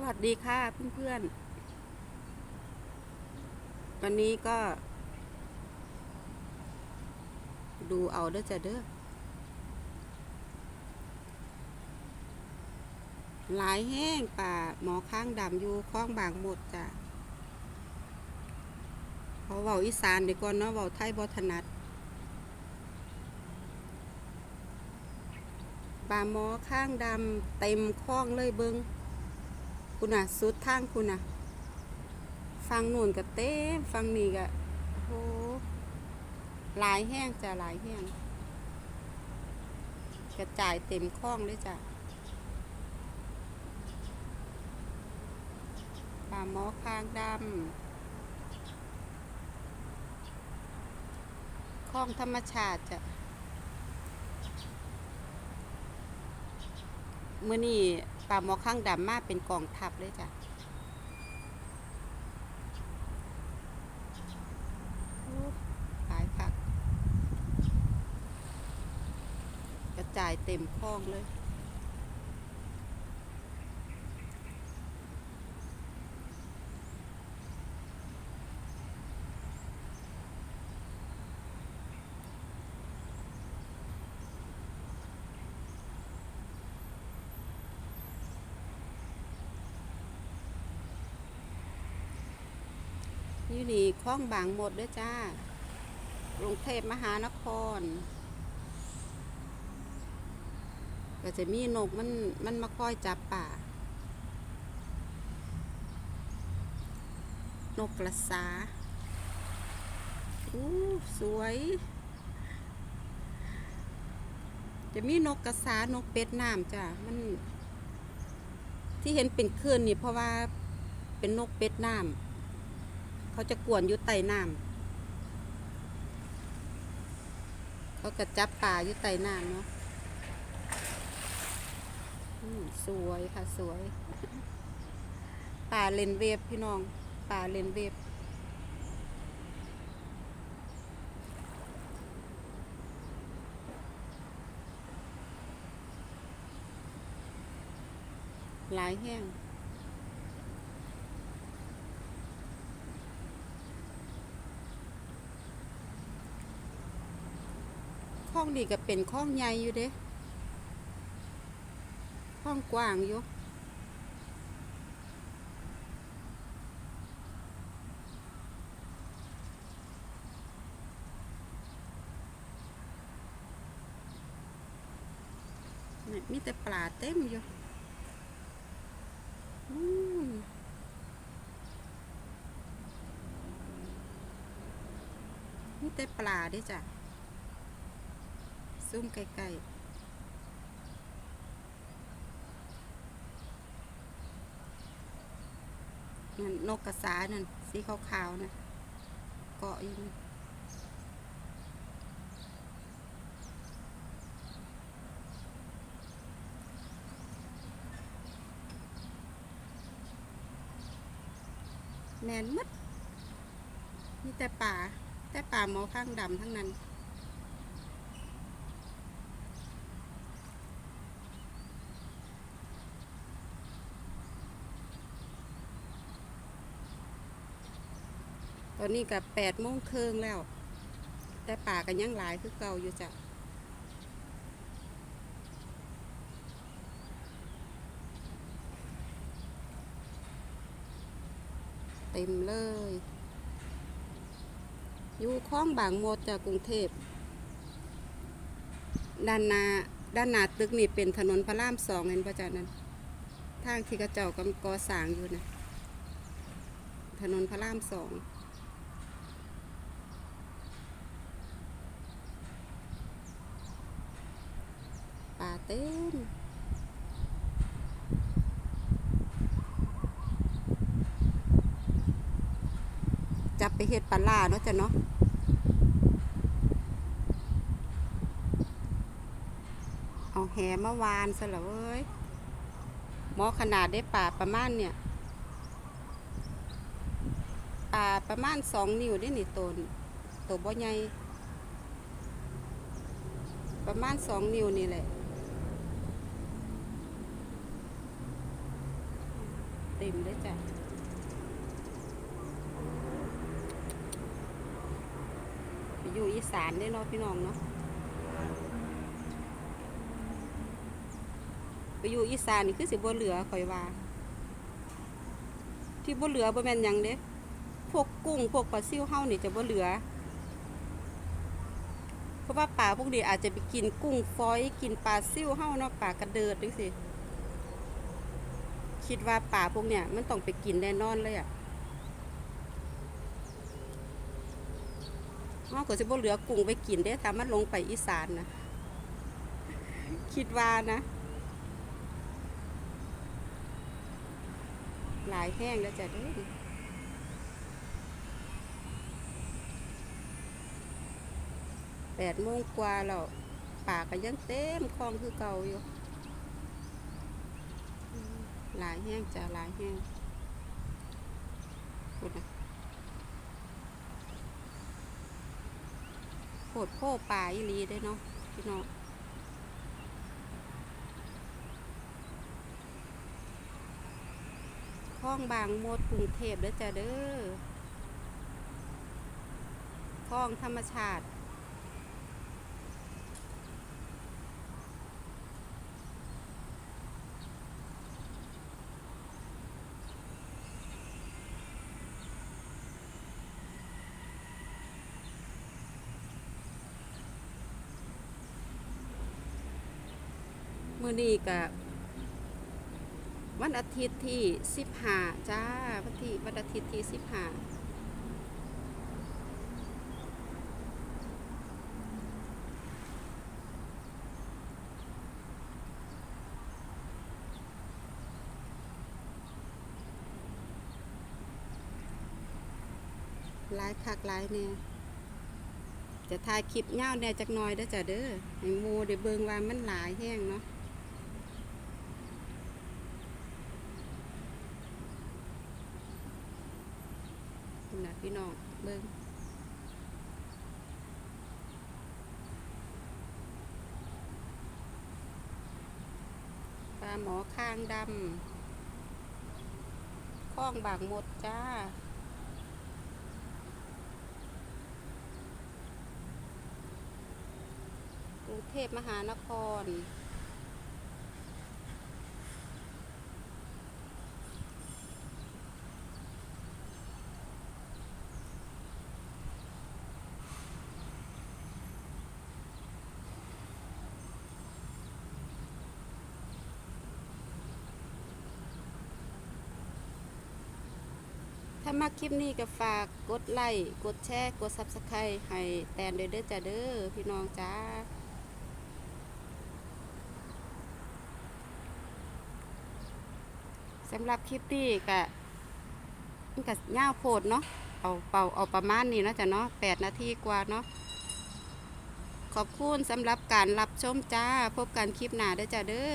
สวัสดีค่ะเพื่อนๆ วันนี้ก็ ดูเอาเด้อจ้ะเด้อหลายแห้งป่าหมอข้างดำอยู่คล้องบางหมดจ้ะเขาเว้าอีสานเดียวก่อนเนาะเว้าไทยบ่ถนัดป่าหมอข้างดำเต็มคล้องเลยเบิง คุณน่ะสุดทางคุณน่ะฟังนู่นก็เต็มฟังนี่ก็โอ้โหหลายแห้งจ้ะหลายแห้งกระจายเต็มคล้องเลยจ้ะป่าหมอคางดำคล้องธรรมชาติจ้ะเมื่อนี้ ปลาหมอข้างดำมาเป็นกองทับเลยจ้ะโอ้หลายคักกระจายเต็มคลองเลย อยู่นี่คลองบางหมดเด้วยจ้ากรุงเทพมหานคร ก็จะมีนกมันมันมาคอยจับป่า นกกระสาอู้สวย จะมีนกกระสานกเป็ดน้ำจ้ะมัน ที่เห็นเป็นคลื่นนี่เพราะว่าเป็นนกเป็ดน้ำ เขาจะกวนอยู่ใต้น้ำเขาก็จับปลาอยู่ใต้น้ำเนาะสวยค่ะสวยปลาเลนเวฟพี่น้องปลาเลนเวฟหลายแห้ง ข้องนี่ก็เป็นข้องใหญ่อยู่เด้ข้องกว้างอยู่นี่มีแต่ปลาเต็มอยู่มีแต่ปลาด้จ้ะ ซุ่มไกลๆนั่นนกกระสานั่นสีขาวๆนะเกาะอยู่นั่นแมนมดมีแต่ป่า แต่ป่าหมอข้างดำทั้งนั้น ตอนนี้กับแปดโมงครึ่งแล้ว แต่ป่ากันยังหลายคือเก่าอยู่จ้ะเต็มเลย อยู่คลองบางมดจากกรุงเทพด้านหน้าด้านหน้าตึกนี่เป็นถนนพระรามสองเห็นประจานั้นทางที่กระเจ้ากำก่อสร้างอยู่นะถนนพระรามสอง ปลา เต็มจับไปเห็ดปลาล่าเนาะจ้ะเนาะเอาแหมาวานซะแล้วเว้ยหมอขนาดได้ป่าประมาณเนี่ยป่าประมาณสองนิ้วได้นี่ตนตัวบ่ใหญ่ประมาณสองนิ้วนี่แหละ เต็ มเลยจ้ะไปอยู่อีสานได้เนาะพี่น้องเนาะไปอยู่อีสานนี่คือสิบ่เหลือข่อยว่า ที่บ่เหลือบ่แม่นหยังเด้พวกกุ้งพวกปลาซิ่วเฮานี่จะบ่เหลือ เพราะว่าปลาพวกนี้อาจจะไปกินกุ้งฝอยกินปลาซิ่วเฮาเนาะปลากระเดิดจังซี่ คิดว่าปลาพวกเนี้ยมันต้องไปกินแน่นอนเลยอะเฮาก็สิบ่เหลือกุ้งไปกินเด้ถ้ามันลงไปอีสานนะคิดว่านะ หลายแห้งแล้วจ้ะเด้แปดโมงกว่าแล้วป่าก็ยังเต็มคลองคือเก่าอยู่ หลายแห้งจะหลายแห้งพูดนะโคตรโพป่าอีหลีได้เนาะพี่น้องคลองบางมดกรุงเทพเด้อจ้ะเด้อคลองธรรมชาติ มือนี้กับวันอาทิตย์ที่สิบห้าจ้าวันที่วันอาทิตย์ที่สิบห้าหลายคักหลายเนี่ยจะถ่ายคลิปเงาแน่จักน่อยเด้อจ้ะเด้อให้มูได้เบิงว่ามันหลายแห้งเนาะ คุณนะ พี่น้องเบิ้งปลาหมอข้างดำข้องบางหมดจ้ากรุงเทพมหานคร ถ้ามาคลิปนี้ก็ฝากกดไลค์กดแชร์กด Subscribe ให้แตนเด้อเด้อจ้าเด้อพี่น้องจ้าสำหรับคลิปนี้ก็มันก็ย่าวโพดเนาะเอาเป่าเอาประมาณนี้เนาะจ้ะเนาะแปดนาทีกว่าเนาะขอบคุณสำหรับการรับชมจ้า พบกันคลิปหน้าเด้อจ้าเด้อ